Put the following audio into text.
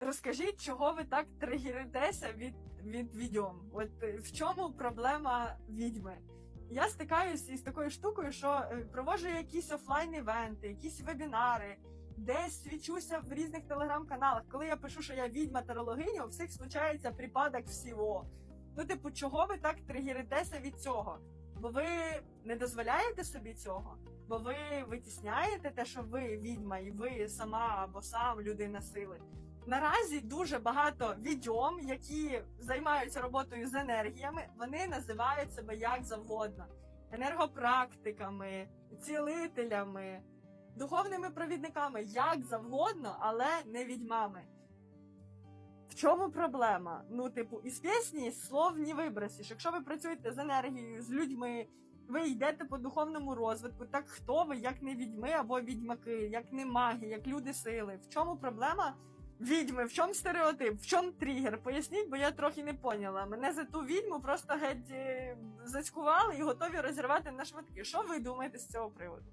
Розкажіть, чого ви так тригеритеся від, від відьом? От е, в чому проблема відьми? Я стикаюся із такою штукою, що е, проводжу якісь офлайн-івенти, якісь вебінари, десь свічуся в різних телеграм-каналах. Коли я пишу, що я відьма тарологиня, у всіх случається припадок всього. Ну, типу, чого ви так тригеритеся від цього? Бо ви не дозволяєте собі цього? Бо ви витісняєте те, що ви відьма, і ви сама або сам людина сили. Наразі дуже багато відьом, які займаються роботою з енергіями, вони називають себе як завгодно: енергопрактиками, цілителями, духовними провідниками, як завгодно, але не відьмами. В чому проблема? Ну, типу, із пісні слов не вибросиш. Якщо ви працюєте з енергією, з людьми, ви йдете по духовному розвитку, так хто ви, як не відьми або відьмаки, як не маги, як люди сили? В чому проблема відьми? В чому стереотип? В чому тригер? Поясніть, бо я трохи не поняла. Мене за ту відьму просто геть е, зацькували і готові розірвати на шматки. Що ви думаєте з цього приводу?